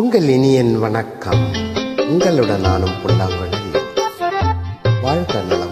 உங்கள் இனியன் வணக்கம். உங்களுடன் நானும் புல்லாங்குழல். வாழ்க்கை நலம்.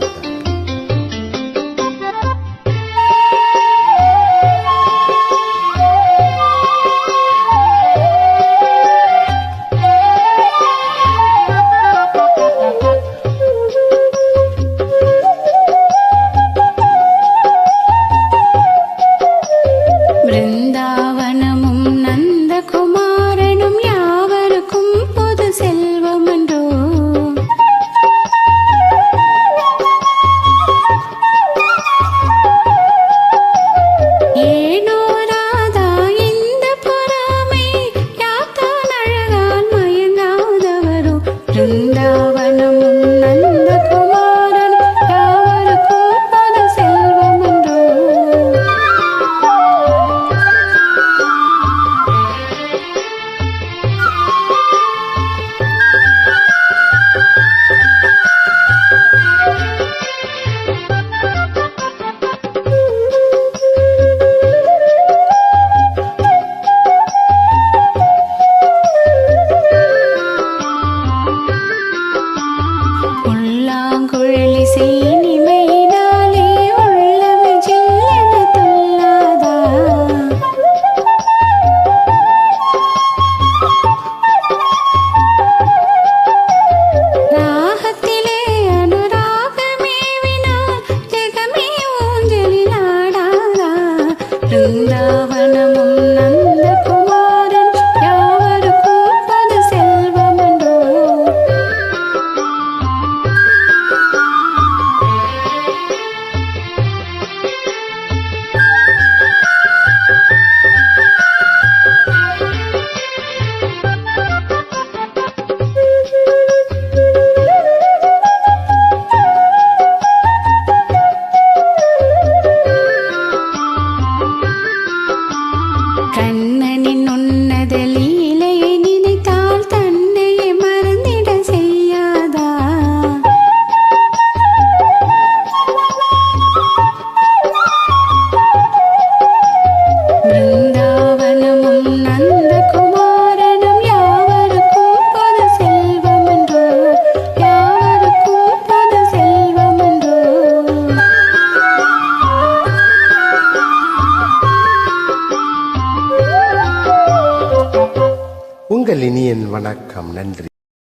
நந்தாவனமும் உங்கள் இனியன் வணக்கம். நன்றி.